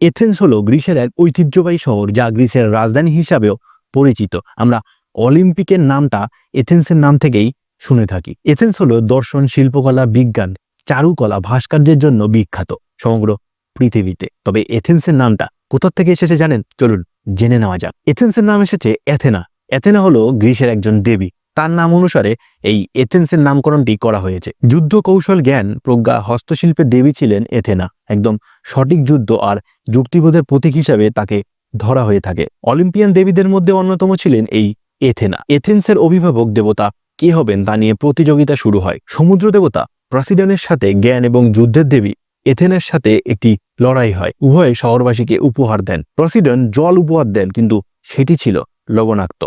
Athens হলো গ্রিসের এক ঐতিহ্যবাহী শহর যা গ্রিসের রাজধানী হিসাবেও পরিচিত। আমরা অলিম্পিকের নামটা এথেন্সের নাম থেকেই শুনে থাকি। এথেন্স হলো দর্শন, শিল্পকলা, বিজ্ঞান, চারুকলা, ভাস্কর্যের জন্য বিখ্যাত সমগ্র পৃথিবীতে। তবে এথেন্সের নামটা কোথা থেকে এসেছে জানেন? চলুন জেনে নেওয়া যাক। এথেন্সের নাম এসেছে অ্যাথেনা। অ্যাথেনা হলো গ্রিসের একজন দেবী। তার নাম অনুসারে এই এথেন্সের নামকরণটি করা হয়েছে। যুদ্ধ কৌশল জ্ঞান প্রজ্ঞা হস্তশিল্পের দেবী ছিলেন এথেনা। একদম সঠিক যুদ্ধ আর যুক্তিবোধের প্রতীক হিসাবে তাকে ধরা হয়ে থাকে। অলিম্পিয়ান দেবীদের মধ্যে অন্যতম ছিলেন এই এথেনা। এথেন্সের অভিভাবক দেবতা কে হবেন তা নিয়ে প্রতিযোগিতা শুরু হয়। সমুদ্র দেবতা প্রাসিডনের সাথে জ্ঞান এবং যুদ্ধের দেবী এথেনের সাথে একটি লড়াই হয়। উভয়ে শহরবাসীকে উপহার দেন। প্রসিডন জল উপহার দেন, কিন্তু সেটি ছিল লবণাক্ত।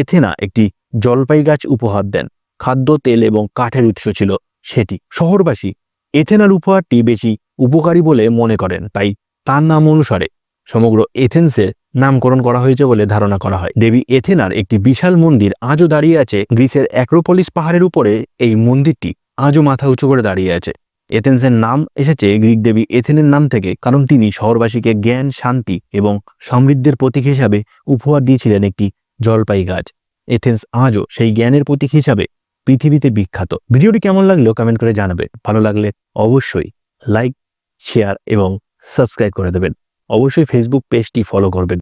এথেনা একটি জলপাই গাছ উপহার দেন। খাদ্য, তেল এবং কাঠের উৎস ছিল সেটি। শহরবাসী এথেনার উপহারটি বেশি উপকারী বলে মনে করেন, তাই তার নাম অনুসারে সমগ্র এথেন্সের নামকরণ করা হয়েছে বলে ধারণা করা হয়। দেবী এথেনার একটি বিশাল মন্দির আজও দাঁড়িয়ে আছে। গ্রিসের অ্যাক্রোপলিস পাহাড়ের উপরে এই মন্দিরটি আজও মাথা উঁচু করে দাঁড়িয়ে আছে। এথেন্সের নাম এসেছে গ্রিক দেবী এথেনের নাম থেকে, কারণ তিনি শহরবাসীকে জ্ঞান, শান্তি এবং সমৃদ্ধের প্রতীক হিসাবে উপহার দিয়েছিলেন একটি জলপাই গাছ এথেন্স আজও সেই জ্ঞানের প্রতীক হিসাবে পৃথিবীতে বিখ্যাত। ভিডিওটি কেমন লাগল কমেন্ট করে জানাবে ভালো লাগলে অবশ্যই লাইক, শেয়ার এবং সাবস্ক্রাইব করে দেবেন। অবশ্যই ফেসবুক পেজটি ফলো করবেন।